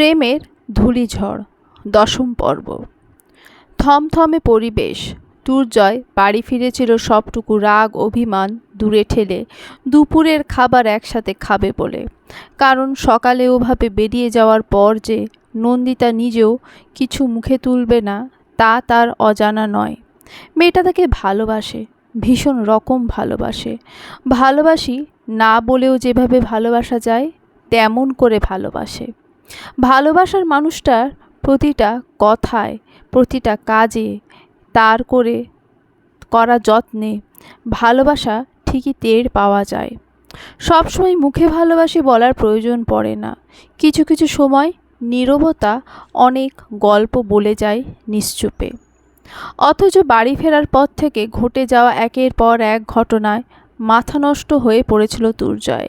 প্রেমের ধূলিঝড়, দশম পর্ব। থমথমে পরিবেশ, দুর্জয়, বাড়ি ফিরেছিল সবটুকু রাগ, অভিমান, দূরে ঠেলে। দুপুরের খাবার একসাথে খাবে বলে। কারণ সকালে ওভাবে বেরিয়ে যাওয়ার পর যে নন্দিতা নিজেও কিছু মুখে তুলবে না, তা তার অজানা নয়। মেয়েটা তাকে ভালোবাসে, ভীষণ রকম ভালোবাসে। ভালোবাসি না বলেও যেভাবে ভালোবাসা যায়, তেমন করে ভালোবাসে। ভালোবাসার মানুষটার প্রতিটা কথায়, প্রতিটা কাজে তার করে করা যত্নে ভালোবাসা ঠিকই টের পাওয়া যায়। সবসময় মুখে ভালোবাসি বলার প্রয়োজন পড়ে না। কিছু কিছু সময় নীরবতা অনেক গল্প বলে যায় নিশ্চুপে। অথচ বাড়ি ফেরার পর থেকে ঘটে যাওয়া একের পর এক ঘটনায় মাথা নষ্ট হয়ে পড়েছিল দুর্জয়।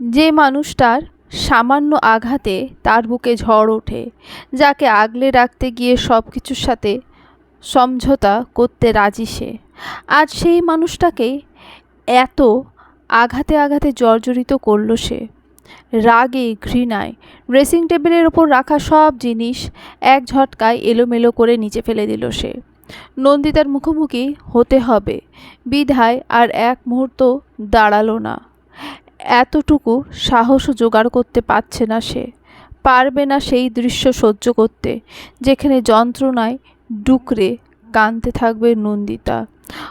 যে মানুষটার সামান্য আঘাতে তার বুকে ঝড় ওঠে, যাকে আগলে রাখতে গিয়ে সব কিছুর সাথে সমঝোতা করতে রাজি সে। আজ সেই মানুষটাকে এত আঘাতে আঘাতে জর্জরিত করল সে। রাগে, ঘৃণায়, ড্রেসিং টেবিলের ওপর রাখা সব জিনিস এক ঝটকায় এলোমেলো করে নিচে ফেলে দিল সে। নন্দিতার মুখোমুখি হতে হবে, বিধায় আর এক মুহূর্ত দাঁড়াল না। এতটুকু সাহসও জোগাড় করতে পারছে না সে। পারবে না সেই দৃশ্য সহ্য করতে, যেখানে যন্ত্রণায় ডুকরে কাঁদতে থাকবে নন্দিতা,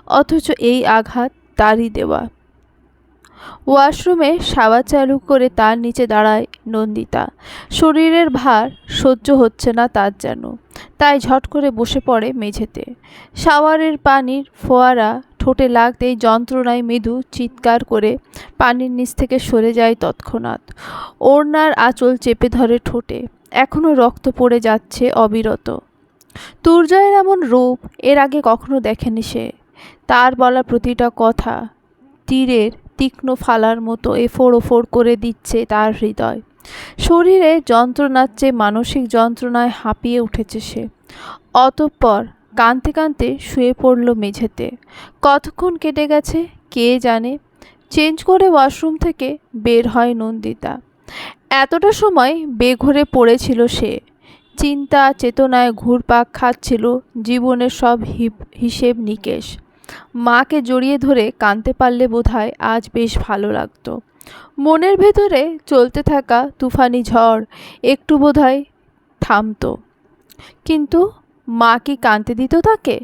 অথচ এই আঘাত তারই দেওয়া। ওয়াশরুমে সাওয়া চালু করে তার নিচে দাঁড়ায় নন্দিতা। শরীরের ভার সহ্য হচ্ছে না তার যেন, তাই ঝট করে বসে পড়ে মেঝেতে। শাওয়ারের পানির ফোয়ারা ঠোঁটে লাগতেই যন্ত্রণায় মৃদু চিৎকার করে পানির নিচ থেকে সরে যায় তৎক্ষণাৎ। ওড়নার আঁচল চেপে ধরে ঠোঁটে। এখনও রক্ত পড়ে যাচ্ছে অবিরত। তুর্জয়ের এমন রূপ এর আগে কখনো দেখেনি সে। তার বলা প্রতিটা কথা তীরের তীক্ষ্ণ ফালার মতো এফোড় ওফোড় করে দিচ্ছে তার হৃদয়। শরীরে যন্ত্রণার চেয়ে মানসিক যন্ত্রণায় হাঁপিয়ে উঠেছে সে। অতঃপর কাঁদতে কাঁদতে শুয়ে পড়ল মেঝেতে। কতক্ষণ কেটে গেছে, কে জানে? চেঞ্জ করে ওয়াশরুম থেকে বের হয় নন্দিতা। এতটা সময় বেঘরে পড়েছিল সে। চিন্তা, চেতনায় ঘুরপাক খাচ্ছিল জীবনের সব হিসেব নিকেশ। মাকে জড়িয়ে ধরে কাঁদতে পারলে বোধহয় আজ বেশ ভালো লাগতো। মনের ভেতরে চলতে থাকা তুফানি ঝড় একটু বোধহয় থামতো। কিন্তু মা কি কাঁদতে দিত তাকে?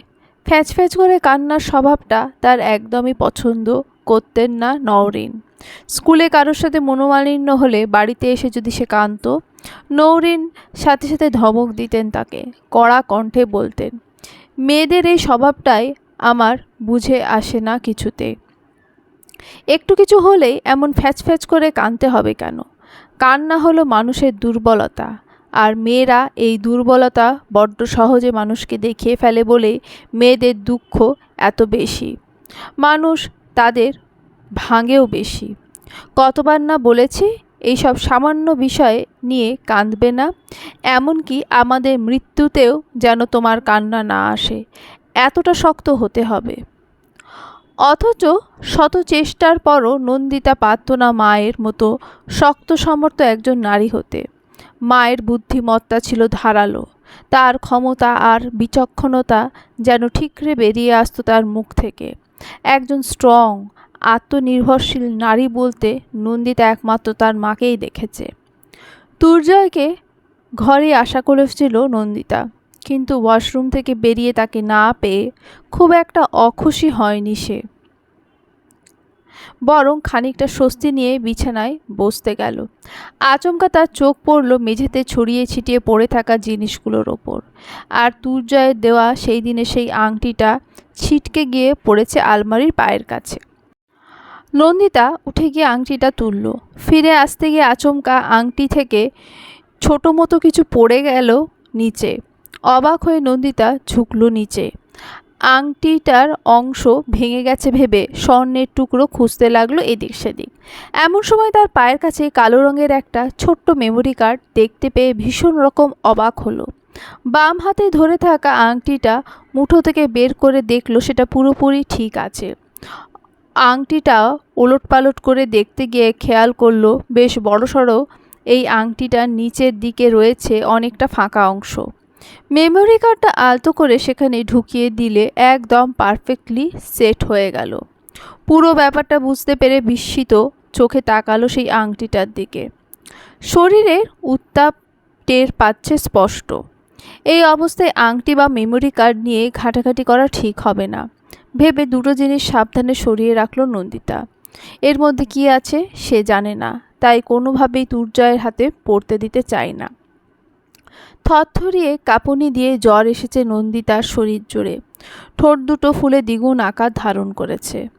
ফ্যাচ ফ্যাচ করে কান্নার স্বভাবটা তার একদমই পছন্দ করতেন না নওরিন। স্কুলে কারোর সাথে মনোমালিন্য হলে বাড়িতে এসে যদি সে কাঁদত নৌরিন সাথে সাথে ধমক দিতেন তাকে, কড়া কণ্ঠে বলতেন, মেয়েদের এই স্বভাবটাই আমার বুঝে আসে না কিছুতে। একটু কিছু হলেই এমন ফ্যাচ ফ্যাচ করে কানতে হবে কেন? কান্না হলো মানুষের দুর্বলতা। আর মেয়েরা এই দুর্বলতা বড্ড সহজে মানুষকে দেখিয়ে ফেলে বলে মেয়েদের দুঃখ এত বেশি। মানুষ তাদের ভাঙেও বেশি। কতবার না বলেছি, এইসব সামান্য বিষয়ে নিয়ে কাঁদবে না, এমনকি আমাদের মৃত্যুতেও যেন তোমার কান্না না আসে, এতটা শক্ত হতে হবে। অথচ শত চেষ্টার পরও নন্দিতা পারত না মায়ের মতো শক্ত সমর্থ একজন নারী হতে মায়ের বুদ্ধিমত্তা ছিল ধারালো। তার ক্ষমতা আর বিচক্ষণতা যেন ঠিকরে বেরিয়ে আসতো তার মুখ থেকে। একজন স্ট্রং আত্মনির্ভরশীল নারী বলতে নন্দিতা একমাত্র তার মাকেই দেখেছে। দুর্জয়কে ঘরে আশা করেছিল নন্দিতা। কিন্তু ওয়াশরুম থেকে বেরিয়ে তাকে না পেয়ে খুব একটা অখুশি হয়নি সে। বরং খানিকটা স্বস্তি নিয়ে বিছানায় বসতে গেল। আচমকা তার চোখ পড়ল মেঝেতে ছড়িয়ে ছিটিয়ে পড়ে থাকা জিনিসগুলোর ওপর। আর তুর্জয়ের দেওয়া সেই দিনে সেই আংটিটা ছিটকে গিয়ে পড়েছে আলমারির পায়ের কাছে। নন্দিতা উঠে গিয়ে আংটিটা তুলল। ফিরে আসতে গিয়ে আচমকা আংটি থেকে ছোট মতো কিছু পড়ে গেল নিচে। অবাক হয়ে নন্দিতা ঝুঁকল নিচে। আংটিটার অংশ ভেঙে গেছে ভেবে স্বর্ণের টুকরো খুঁজতে লাগল এদিক সেদিক। এমন সময় তার পায়ের কাছে কালো রঙের একটা ছোট্ট মেমোরি কার্ড দেখতে পেয়ে ভীষণ রকম অবাক হলো। বাম হাতে ধরে থাকা আংটিটা মুঠো থেকে বের করে দেখল সেটা পুরোপুরি ঠিক আছে। আংটিটা ওলট পালট করে দেখতে গিয়ে খেয়াল করল, বেশ বড়সড় এই আংটিটার নিচের দিকে রয়েছে অনেকটা ফাঁকা অংশ। মেমোরি কার্ডটা আলতো করে সেখানে ঢুকিয়ে দিলে একদম পারফেক্টলি সেট হয়ে গেল। পুরো ব্যাপারটা বুঝতে পেরে বিস্মিত চোখে তাকালো সেই আংটিটার দিকে। শরীরের উত্তাপ টের পাচ্ছে স্পষ্ট। এই অবস্থায় আংটি বা মেমোরি কার্ড নিয়ে ঘাটাঘাটি করা ঠিক হবে না। ভেবে দুটো জিনিস সাবধানে সরিয়ে রাখল নন্দিতা। এর মধ্যে কি আছে সে জানে না, তাই কোনোভাবেই দুর্জয়ের হাতে পড়তে দিতে চায় না। থরথরিয়ে কাঁপুনি দিয়ে জ্বর এসেছে নন্দিতার শরীর জুড়ে। ঠোঁট দুটো ফুলে দ্বিগুণ আকার ধারণ করেছে।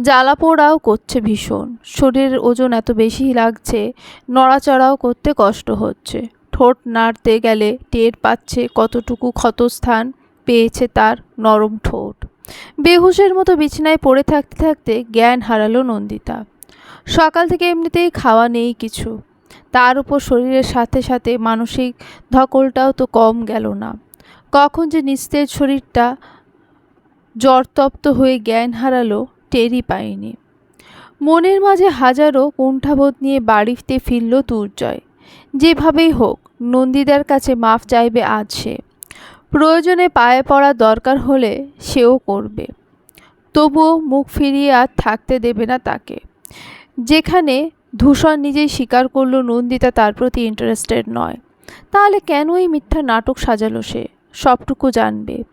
জ্বালা পোড়াও করছে ভীষণ। শরীরের ওজন এত বেশি লাগছে, নড়াচড়াও করতে কষ্ট হচ্ছে। ঠোঁট নাড়তে গেলে টের পাচ্ছে কতটুকু ক্ষতস্থান পেয়েছে তার নরম ঠোঁট। বেহুশের মতো বিছানায় পড়ে থাকতে থাকতে জ্ঞান হারালো নন্দিতা। সকাল থেকে এমনিতেই খাওয়া নেই কিছু। তার উপর শরীরের সাথে সাথে মানসিক ধকলটাও তো কম গেল না। কখন যে নিস্তেজ শরীরটা জ্বরতপ্ত হয়ে জ্ঞান হারালো টেরই পায়নি মনের মাঝে হাজারো কুণ্ঠাবোধ নিয়ে বাড়িতে ফিরল দুর্জয়। যেভাবেই হোক নন্দিদার কাছে মাফ চাইবে আজ সে। প্রয়োজনে পায়ে পড়া দরকার হলে সেও করবে। তবুও মুখ ফিরিয়ে আর থাকতে দেবে না তাকে। যেখানে ধূসর নিজেই স্বীকার করল নন্দিতা তার প্রতি ইন্টারেস্টেড নয়। তাহলে কেন এই মিথ্যা নাটক সাজালো সে? সবটুকু জানবে।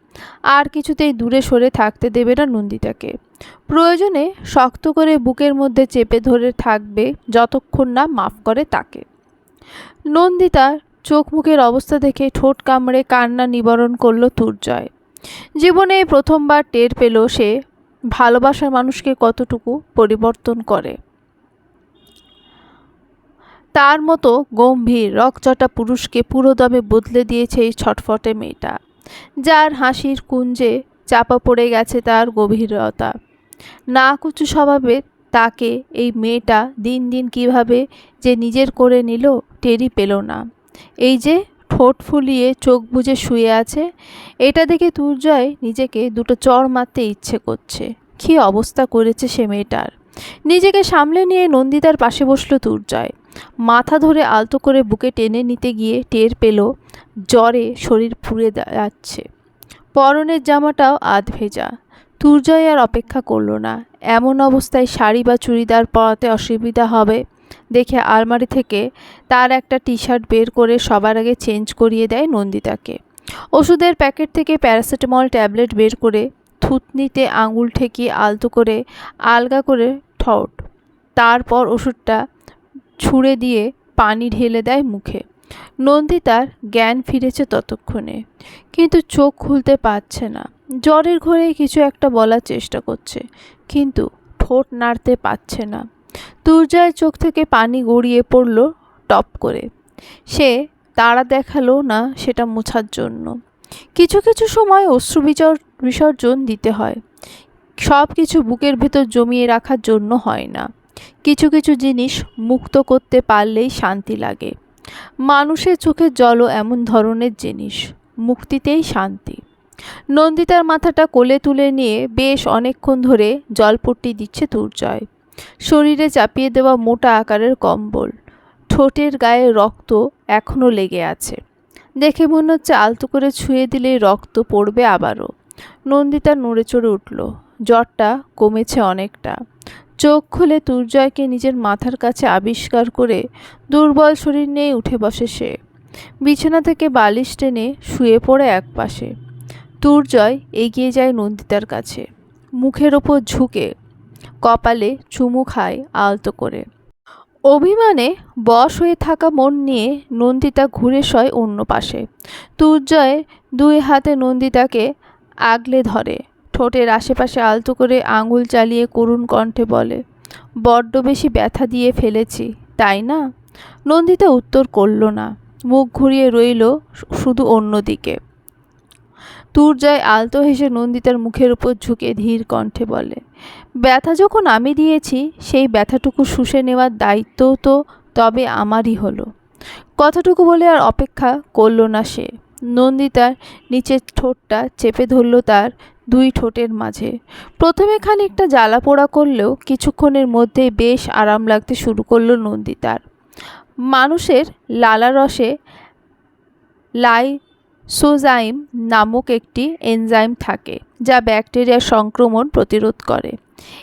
আর কিছুতেই দূরে সরে থাকতে দেবে না নন্দিতাকে। প্রয়োজনে শক্ত করে বুকের মধ্যে চেপে ধরে থাকবে যতক্ষণ না মাফ করে তাকে। নন্দিতা চোখ মুখের অবস্থা দেখে ঠোঁট কামড়ে কান্না নিবারণ করল তুর্জয় জীবনে প্রথমবার টের পেল সে ভালোবাসার মানুষকে কতটুকু পরিবর্তন করে। তার মতো গম্ভীর, রকচটা পুরুষকে পুরোদমে বদলে দিয়েছে এই ছটফটে মেয়েটা। যার হাসির কুঞ্জে চাপা পড়ে গেছে তার গভীরতা। না কুচু স্বভাবের তাকে এই মেয়েটা দিন দিন কীভাবে যে নিজের করে নিল টেরি পেল না। এই যে ঠোঁট ফুলিয়ে চোখ বুজে শুয়ে আছে, এটা দেখে তুর্জয় নিজেকে দুটো চড় মারতে ইচ্ছে করছে। কী অবস্থা করেছে সে মেয়েটার? নিজেকে সামলে নিয়ে নন্দিতার পাশে বসল তুর্জয় মাথা ধরে আলতো করে বুকে টেনে নিতে গিয়ে টের পেল, জ্বরে শরীর ফুরে যাচ্ছে। পরনের জামাটাও আধ ভেজা। তুর্জয় আর অপেক্ষা করল না। এমন অবস্থায় শাড়ি বা চুড়িদার পরাতে অসুবিধা হবে দেখে আলমারি থেকে তার একটা টি শার্ট বের করে সবার আগে চেঞ্জ করিয়ে দেয় নন্দিতাকে। ওষুধের প্যাকেট থেকে প্যারাসিটামল ট্যাবলেট বের করে থুতনিতে আঙুল ঠেকিয়ে আলতো করে, আলগা করে ঠোঁট। তারপর ওষুধটা ছুঁড়ে দিয়ে পানি ঢেলে দেয় মুখে। নন্দিতার জ্ঞান ফিরেছে ততক্ষণে, কিন্তু চোখ খুলতে পারছে না। জ্বরের ঘরে কিছু একটা বলার চেষ্টা করছে, কিন্তু ঠোঁট নাড়তে পারছে না। তুর্জয়ের চোখ থেকে পানি গড়িয়ে পড়ল টপ করে। সে তারা দেখাল না সেটা মোছার জন্য। কিছু কিছু সময় অশ্রু বিসর্জন দিতে হয়। সব কিছু বুকের ভেতর জমিয়ে রাখার জন্য হয় না। কিছু কিছু জিনিস মুক্ত করতে পারলেই শান্তি লাগে। মানুষের চোখের জলও এমন ধরনের জিনিস, মুক্তিতেই শান্তি। নন্দিতার মাথাটা কোলে তুলে নিয়ে বেশ অনেকক্ষণ ধরে জলপট্টি দিচ্ছে দুর্জয়। শরীরে চাপিয়ে দেওয়া মোটা আকারের কম্বল, ঠোঁটের গায়ে রক্ত এখনও লেগে আছে। দেখে মনে হচ্ছে আলতো করে ছুঁয়ে দিলেই রক্ত পড়বে আবারও। নন্দিতা নড়ে চড়ে উঠল, জ্বরটা কমেছে অনেকটা। চোখ খুলে দুর্জয়কে নিজের মাথার কাছে আবিষ্কার করে দুর্বল শরীর নিয়ে উঠে বসে সে। বিছানা থেকে বালিশ টেনে শুয়ে পড়ে এক পাশে। দুর্জয় এগিয়ে যায় নন্দিতার কাছে। মুখের ওপর ঝুঁকে, কপালে চুমু খায় আলতো করে। অভিমানে বশ হয়ে থাকা মন নিয়ে নন্দিতা ঘুরে সয় অন্য পাশে। তুর্জয় দুই হাতে নন্দিতাকে আগলে ধরে। ঠোঁটের আশেপাশে আলতো করে আঙুল চালিয়ে করুণ কণ্ঠে বলে, বড্ড বেশি ব্যথা দিয়ে ফেলেছি, তাই না? নন্দিতা উত্তর করল না, মুখ ঘুরিয়ে রইল শুধু অন্যদিকে। তুর্জয় আলতো হেসে নন্দিতার মুখের উপর ঝুঁকে ধীর কণ্ঠে বলে, ব্যথা যখন আমি দিয়েছি, সেই ব্যথাটুকু শুষে নেওয়ার দায়িত্ব তো তবে আমারই হলো। কথাটুকু বলে আর অপেক্ষা করল না সে। নন্দিতার নিচের ঠোঁটটা চেপে ধরল তার দুই ঠোঁটের মাঝে। প্রথমে খানিকটা জ্বালা পোড়া করলেও কিছুক্ষণের মধ্যেই বেশ আরাম লাগতে শুরু করল নন্দিতার। মানুষের লালারসে লাইসোজাইম নামক একটি এনজাইম থাকে, যা ব্যাকটেরিয়ার সংক্রমণ প্রতিরোধ করে।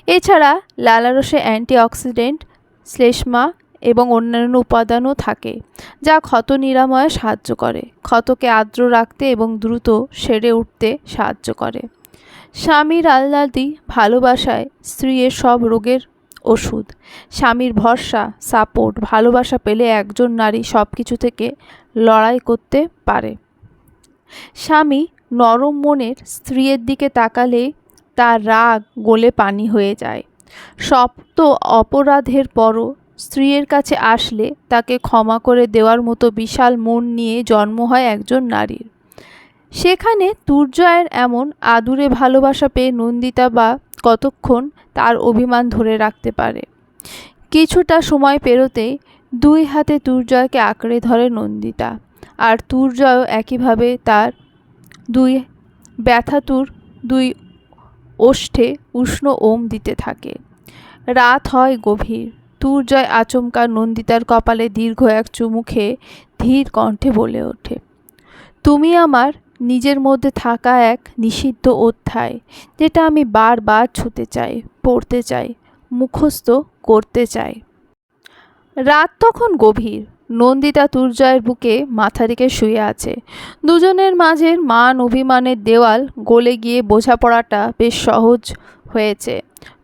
এছাড়া লালারসে অ্যান্টিঅক্সিডেন্ট, শ্লেষ্মা এবং অন্যান্য উপাদানও থাকে, যা ক্ষত নিরাময়ে সাহায্য করে। ক্ষতকে আর্দ্র রাখতে এবং দ্রুত সেরে উঠতে সাহায্য করে। স্বামীর আহ্লাদি ভালোবাসায় স্ত্রীর সব রোগের ওষুধ। স্বামীর ভরসা, সাপোর্ট, ভালোবাসা পেলে একজন নারী সব কিছু থেকে লড়াই করতে পারে। স্বামী নরম মনের স্ত্রীর দিকে তাকালে তার রাগ গলে পানি হয়ে যায়। সপ্ত অপরাধের পরও স্ত্রীর কাছে আসলে তাকে ক্ষমা করে দেওয়ার মতো বিশাল মন নিয়ে জন্ম হয় একজন নারীর। সেখানে দুর্জয়ের এমন আদুরে ভালোবাসা পেয়ে নন্দিতা বা কতক্ষণ তার অভিমান ধরে রাখতে পারে। কিছুটা সময় পেরোতেই দুই হাতে দুর্জয়কে আঁকড়ে ধরে নন্দিতা, আর দুর্জয়ও একইভাবে তার দুই ব্যথাতুর দুই ওষ্ঠে উষ্ণ ওম দিতে থাকে। রাত হয় গভীর। দুর্জয় আচমকা নন্দিতার কপালে দীর্ঘ এক চুমু খেয়ে ধীর কণ্ঠে বলে ওঠে, তুমি আমার নিজের মধ্যে থাকা এক নিষিদ্ধ অধ্যায়, যেটা আমি বারবার ছুতে চাই, পড়তে চাই, মুখস্থ করতে চাই। রাত তখন গভীর। নন্দিতা তুর্জয়ের বুকে মাথা রেখে শুয়ে আছে। দুজনের মাঝের মান অভিমানের দেওয়াল গলে গিয়ে বোঝাপড়াটা বেশ সহজ হয়েছে।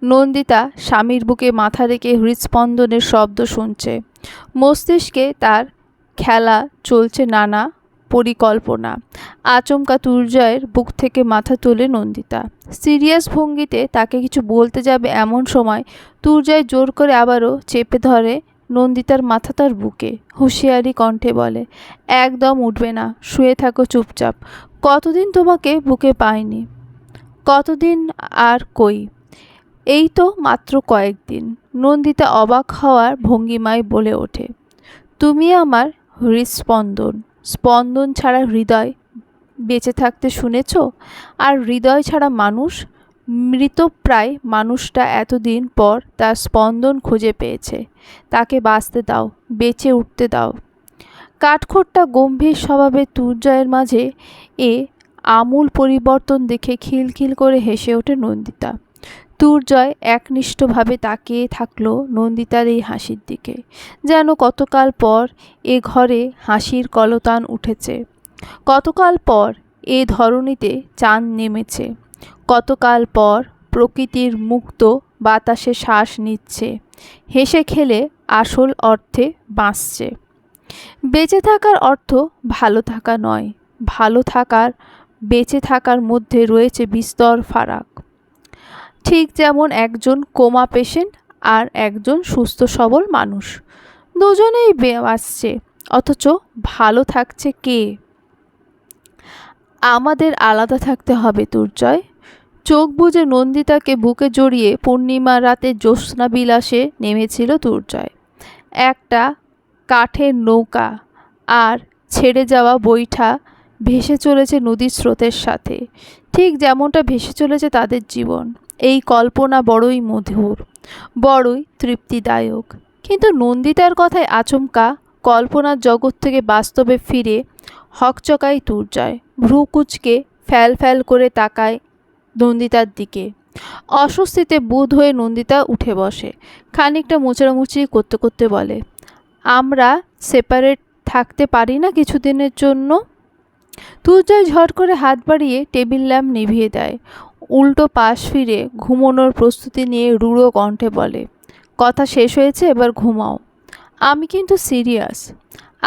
নন্দিতা স্বামীর বুকে মাথা রেখে হৃৎস্পন্দনের শব্দ শুনছে। মস্তিষ্কে তার খেলা চলছে নানা পরিকল্পনা। আচমকা তুর্জয়ের বুক থেকে মাথা তুলে নন্দিতা। সিরিয়াস ভঙ্গিতে তাকে কিছু বলতে যাবে এমন সময় তুর্জয় জোর করে আবারও চেপে ধরে নন্দিতার মাথা তার বুকে। হুঁশিয়ারি কণ্ঠে বলে, একদম উঠবে না, শুয়ে থাকো চুপচাপ। কতদিন তোমাকে বুকে পাইনি? কতদিন আর কই? এই তো মাত্র কয়েকদিন নন্দিতা অবাক হওয়ার ভঙ্গিমায় বলে ওঠে, তুমি আমার হৃৎস্পন্দন। স্পন্দন ছাড়া হৃদয় বেঁচে থাকতে শুনেছ? আর হৃদয় ছাড়া মানুষ, মৃতপ্রায় মানুষটা এতদিন পর তার স্পন্দন খুঁজে পেয়েছে। তাকে বাঁচতে দাও, বেঁচে উঠতে দাও। কাঠখোট্টা গম্ভীর স্বভাবে তুর্জয়ের মাঝে এ আমূল পরিবর্তন দেখে খিলখিল করে হেসে ওঠে নন্দিতা। তুর্জয় একনিষ্ঠভাবে তাকিয়ে থাকল নন্দিতার এই হাসির দিকে। যেন কতকাল পর এ ঘরে হাসির কলতান উঠেছে। কতকাল পর এ ধরণীতে চাঁদ নেমেছে। কতকাল পর প্রকৃতির মুক্ত বাতাসে শ্বাস নিচ্ছে। হেসে খেলে আসল অর্থে বাঁচছে। বেঁচে থাকার অর্থ ভালো থাকা নয়। ভালো থাকার, বেঁচে থাকার মধ্যে রয়েছে বিস্তর ফারাক। ঠিক যেমন একজন কোমা পেশেন্ট আর একজন সুস্থ সবল মানুষ। দুজনেই বাঁচছে অথচ ভালো থাকছে কে? আমাদের আলাদা থাকতে হবে দুর্জয়। চোখ বুজে নন্দিতাকে বুকে জড়িয়ে পূর্ণিমা রাতে জ্যোৎস্না বিলাসে নেমেছিল দুর্জয়। একটা কাঠের নৌকা আর ছেড়ে যাওয়া বৈঠা ভেসে চলেছে নদীর স্রোতের সাথে, ঠিক যেমনটা ভেসে চলেছে তাদের জীবন। এই কল্পনা বড়ই মধুর, বড়ই তৃপ্তিদায়ক। কিন্তু নন্দিতার কথায় আচমকা কল্পনার জগৎ থেকে বাস্তবে ফিরে হকচকাই যায় ভ্রু কুচকে ফ্যাল ফ্যাল করে তাকায় নন্দিতার দিকে। অস্বস্তিতে বুধ হয়ে নন্দিতা উঠে বসে, খানিকটা মোচারামুচি করতে করতে বলে, আমরা সেপারেট থাকতে পারি না কিছুদিনের জন্য? তুর্জয় ঝট করে হাত বাড়িয়ে টেবিল ল্যাম্প নিভিয়ে দেয়। উল্টো পাশ ফিরে ঘুমোনোর প্রস্তুতি নিয়ে রুড়ো কণ্ঠে বলে, কথা শেষ হয়েছে, এবার ঘুমাও। আমি কিন্তু সিরিয়াস।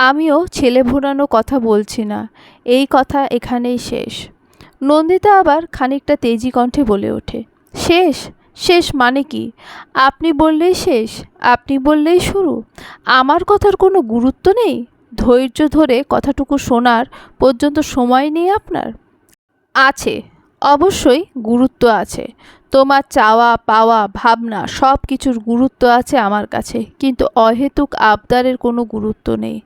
আমিও ছেলে ভোরানো কথা বলছি না। এই কথা এখানেই শেষ। নন্দিতা আবার খানিকটা তেজি কণ্ঠে বলে ওঠে, শেষ? শেষ মানে কি? আপনি বললেই শেষ, আপনি বললেই শুরু। আমার কথার কোনো গুরুত্ব নেই? ধৈর্য ধরে কথাটুকু শোনার পর্যন্ত সময় নেই আপনার? আছে। অবশ্যই গুরুত্ব আছে। তোমার চাওয়া, পাওয়া, ভাবনা সব কিছুর গুরুত্ব আছে আমার কাছে, কিন্তু অহেতুক আবদারের কোনো গুরুত্ব নেই।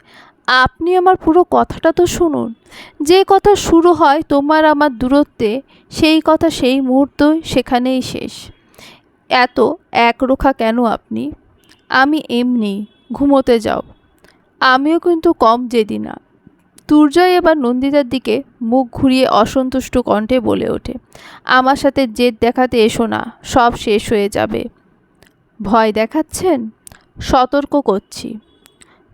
আপনি আমার পুরো কথাটা তো শুনুন। যে কথা শুরু হয় তোমার আমার দূরত্বে, সেই কথা সেই মুহূর্ত সেখানেই শেষ। এত একরোখা কেন আপনি? আমি এমনি ঘুমোতে যাও। আমিও কিন্তু কম জেদি না। তুর্জয় এবার নন্দিতার দিকে মুখ ঘুরিয়ে অসন্তুষ্ট কণ্ঠে বলে ওঠে, আমার সাথে জেদ দেখাতে এসো না, সব শেষ হয়ে যাবে। ভয় দেখাচ্ছেন? সতর্ক করছি।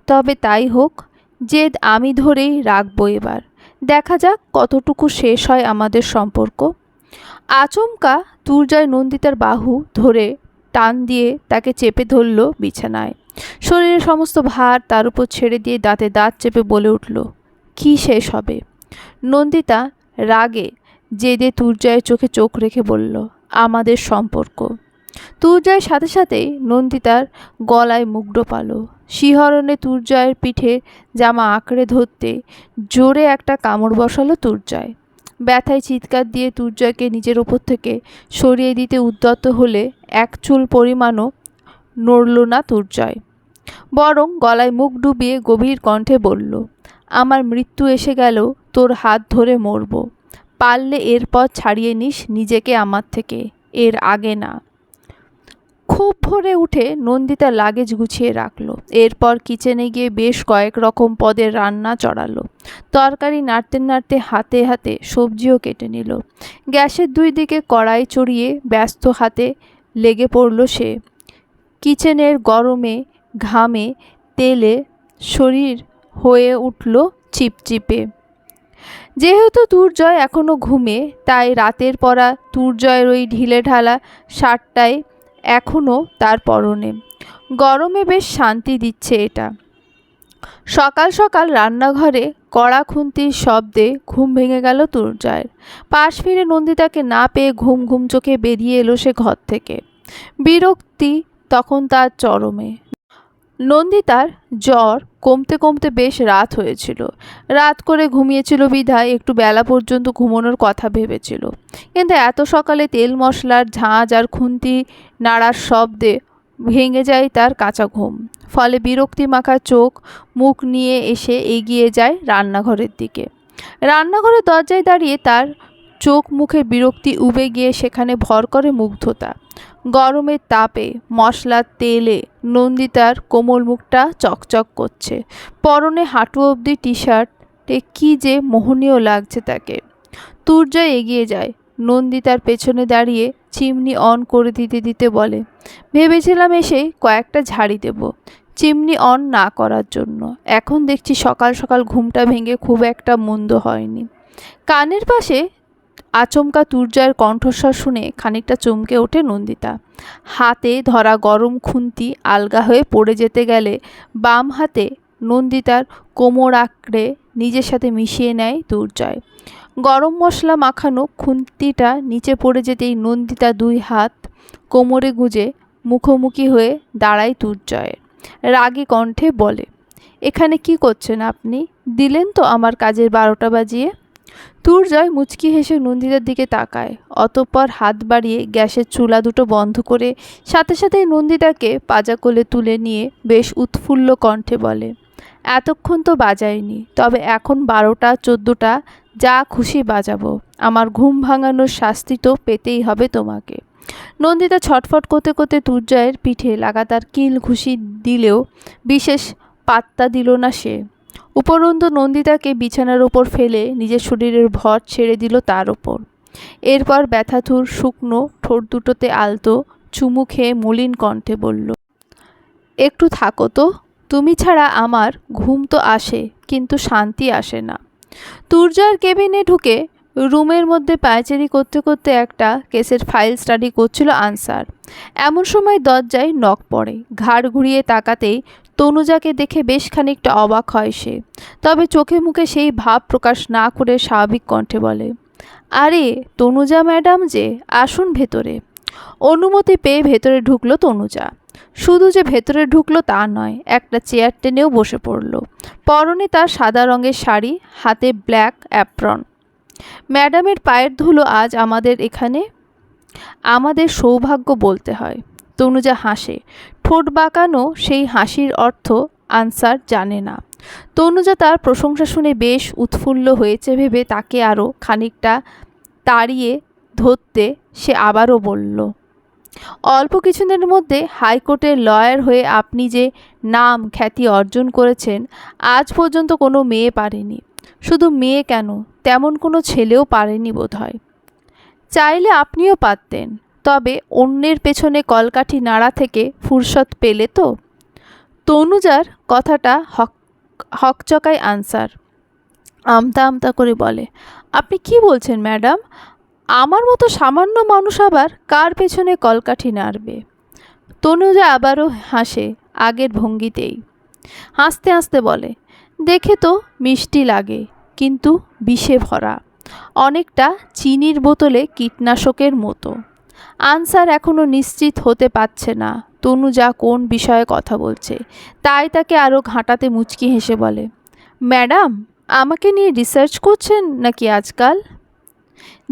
তবে তাই হোক, জেদ আমি ধরেই রাখব এবার। দেখা যাক কতটুকু শেষ হয় আমাদের সম্পর্ক। আচমকা তুর্জয় নন্দিতার বাহু ধরে টান দিয়ে তাকে চেপে ধরল বিছানায়। শরীরের সমস্ত ভার তার উপর ছেড়ে দিয়ে দাঁতে দাঁত চেপে বলে উঠল কি শেষ হবে? নন্দিতা রাগে জেদে তুর্জয়ের চোখে চোখ রেখে বলল, আমাদের সম্পর্ক। তুর্জয়ের সাথে সাথেই নন্দিতার গলায় মুগ্ধ পালো শিহরণে তুর্জয়ের পিঠে জামা আঁকড়ে ধরতে জোরে একটা কামড় বসালো তুর্জয় ব্যথায় চিৎকার দিয়ে তুর্জয়কে নিজের ওপর থেকে সরিয়ে দিতে উদ্যত হলে এক চুল পরিমাণও নড়ল না তুর্জয় বরং গলায় মুখ ডুবিয়ে গভীর কণ্ঠে বলল আমার মৃত্যু এসে গেল, তোর হাত ধরে মরব। পারলে এরপর ছাড়িয়ে নিস নিজেকে আমার থেকে, এর আগে না। খুব ভোরে উঠে নন্দিতা লাগেজ গুছিয়ে রাখল। এরপর কিচেনে গিয়ে বেশ কয়েক রকম পদের রান্না চড়ালো। তরকারি নাড়তে নাড়তে হাতে হাতে সবজিও কেটে নিল। গ্যাসের দুই দিকে কড়াই চড়িয়ে ব্যস্ত হাতে লেগে পড়ল সে। কিচেনের গরমে, ঘামে, তেলে শরীর হয়ে উঠল চিপচিপে। যেহেতু তুর্জয় এখনও ঘুমে, তাই রাতের পরা তুর্জয়ের ওই ঢিলে ঢালা শার্টটাই এখনও তার পরনে। গরমে বেশ শান্তি দিচ্ছে এটা। সকাল সকাল রান্নাঘরে কড়া খুন্তির শব্দে ঘুম ভেঙে গেল তুর্জয়ের পাশ ফিরে নন্দিতাকে না পেয়ে ঘুম ঘুম চোখে বেরিয়ে এলো সে ঘর থেকে। বিরক্তি তখন তার চরমে। নন্দিতার জ্বর কমতে কমতে বেশ রাত হয়েছিল। রাত করে ঘুমিয়েছিল বিধায় একটু বেলা পর্যন্ত ঘুমানোর কথা ভেবেছিল। কিন্তু এত সকালে তেল মশলার ঝাঁঝ আর খুন্তি নাড়ার শব্দে ভেঙে যায় তার কাঁচা ঘুম। ফলে বিরক্তি মাখা চোখ, মুখ নিয়ে এসে এগিয়ে যায় রান্নাঘরের দিকে। রান্নাঘরের দরজায় দাঁড়িয়ে তার চোখ মুখে বিরক্তি উবে গিয়ে সেখানে ভর করে মুগ্ধতা। গরমের তাপে মশলার তেলে নন্দিতার কোমল মুখটা চকচক করছে। পরনে হাঁটু অবধি টি শার্টে কী যে মোহনীয় লাগছে তাকে। তুর্জয় এগিয়ে যায়। নন্দিতার পেছনে দাঁড়িয়ে চিমনি অন করে দিতে দিতে বলে, ভেবেছিলাম এসে কয়েকটা ঝাড়ি দেব, চিমনি অন না করার জন্য। এখন দেখছি সকাল সকাল ঘুমটা ভেঙে খুব একটা মন্দ হয়নি। কানের পাশে আচমকা তুর্জয়ের কণ্ঠস্বর শুনে খানিকটা চমকে ওঠে নন্দিতা। হাতে ধরা গরম খুন্তি আলগা হয়ে পড়ে যেতে গেলে বাম হাতে নন্দিতার কোমর আঁকড়ে নিজের সাথে মিশিয়ে নেয় দুর্জয় গরম মশলা মাখানো খুন্তিটা নিচে পড়ে যেতেই নন্দিতা দুই হাত কোমরে গুঁজে মুখোমুখি হয়ে দাঁড়ায় দুর্জয়ের রাগী কণ্ঠে বলে, এখানে কি করছেন আপনি? দিলেন তো আমার কাজের বারোটা বাজিয়ে। তুর্জয় মুচকি হেসে নন্দিতার দিকে তাকায়। অতঃপর হাত বাড়িয়ে গ্যাসের চুলা দুটো বন্ধ করে সাথে সাথেই নন্দিতাকে পাজা কোলে তুলে নিয়ে বেশ উৎফুল্ল কণ্ঠে বলে, এতক্ষণ তো বাজায়নি তবে এখন বারোটা, চোদ্দোটা, যা খুশি বাজাবো। আমার ঘুম ভাঙানোর শাস্তি তো পেতেই হবে তোমাকে। নন্দিতা ছটফট করতে করতে তুর্জয়ের পিঠে লাগাতার কিল ঘুষি দিলেও বিশেষ পাত্তা দিল না সে। উপরন্তু নন্দিতাকে বিছানার ওপর ফেলে নিজের শরীরের ভর ছেড়ে দিল তার ওপর এরপর ব্যথাথুর শুকনো ঠোঁট দুটোতে আলতো চুমু খেয়ে মলিন কণ্ঠে বলল, একটু থাকো তো, তুমি ছাড়া আমার ঘুম তো আসে, কিন্তু শান্তি আসে না। তুর্জয়ের কেবিনে ঢুকে রুমের মধ্যে পায়চারি করতে করতে একটা কেসের ফাইল স্টাডি করছিল আনসার। এমন সময় দরজায় নখ পড়ে, ঘাড় ঘুরিয়ে তাকাতেই তনুজাকে দেখে বেশ খানিকটা অবাক হয় সে। তবে চোখে মুখে সেই ভাব প্রকাশ না করে স্বাভাবিক কণ্ঠে বলে, আরে, তনুজা ম্যাডাম যে, আসুন ভেতরে। অনুমতি পেয়ে ভেতরে ঢুকলো তনুজা। শুধু যে ভেতরে ঢুকলো তা নয়, একটা চেয়ার টেনেও বসে পড়ল। পরনে তার সাদা রঙের শাড়ি, হাতে ব্ল্যাক অ্যাপ্রন। ম্যাডামের পায়ের ধুলো আজ আমাদের এখানে? আমাদের সৌভাগ্য বলতে হয়। তনুজা হাসে। ঠোঁট বাঁকানো সেই হাসির অর্থ আনসার জানে না। তনুজা তার প্রশংসা শুনে বেশ উৎফুল্ল হয়েছে ভেবে তাকে আরও খানিকটা তাড়িয়ে ধরতে সে আবারও বলল, অল্প কিছুদিনের মধ্যে হাইকোর্টের লয়ার হয়ে আপনি যে নাম খ্যাতি অর্জন করেছেন, আজ পর্যন্ত কোনো মেয়ে পারেনি। শুধু মেয়ে কেন? তেমন কোনো ছেলেও পারেনি বোধ হয় চাইলে আপনিও পারতেন। তবে অন্যের পেছনে কলকাঠি নাড়া থেকে ফুরসত পেলে তো? তনুজার কথাটা হক, হকচকায় আনসার আমতা আমতা করে বলে, আপনি কি বলছেন ম্যাডাম আমার মতো সামান্য মানুষ আবার কার পেছনে কলকাঠি নাড়বে? তনুজা আবারও হাসে আগের ভঙ্গিতেই। হাসতে হাসতে বলে, দেখে তো মিষ্টি লাগে, কিন্তু বিষে ভরা, অনেকটা চিনির বোতলে কীটনাশকের মতো। আনসার এখনও নিশ্চিত হতে পারছে না। তনুজা কোন বিষয়ে কথা বলছে, তাই তাকে আরও ঘাঁটাতে মুচকি হেসে বলে, ম্যাডাম, আমাকে নিয়ে রিসার্চ করছেন নাকি আজকাল?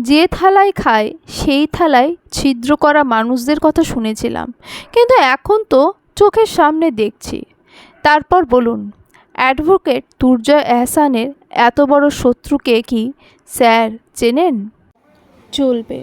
যে থালায় খায় সেই থালায় ছিদ্র করা মানুষদের কথা শুনেছিলাম, কিন্তু এখন তো চোখের সামনে দেখছি। তারপর বলুন, অ্যাডভোকেট তুর্জয় এহসানের এত বড় শত্রুকে কি স্যার চেনেন? চলবে।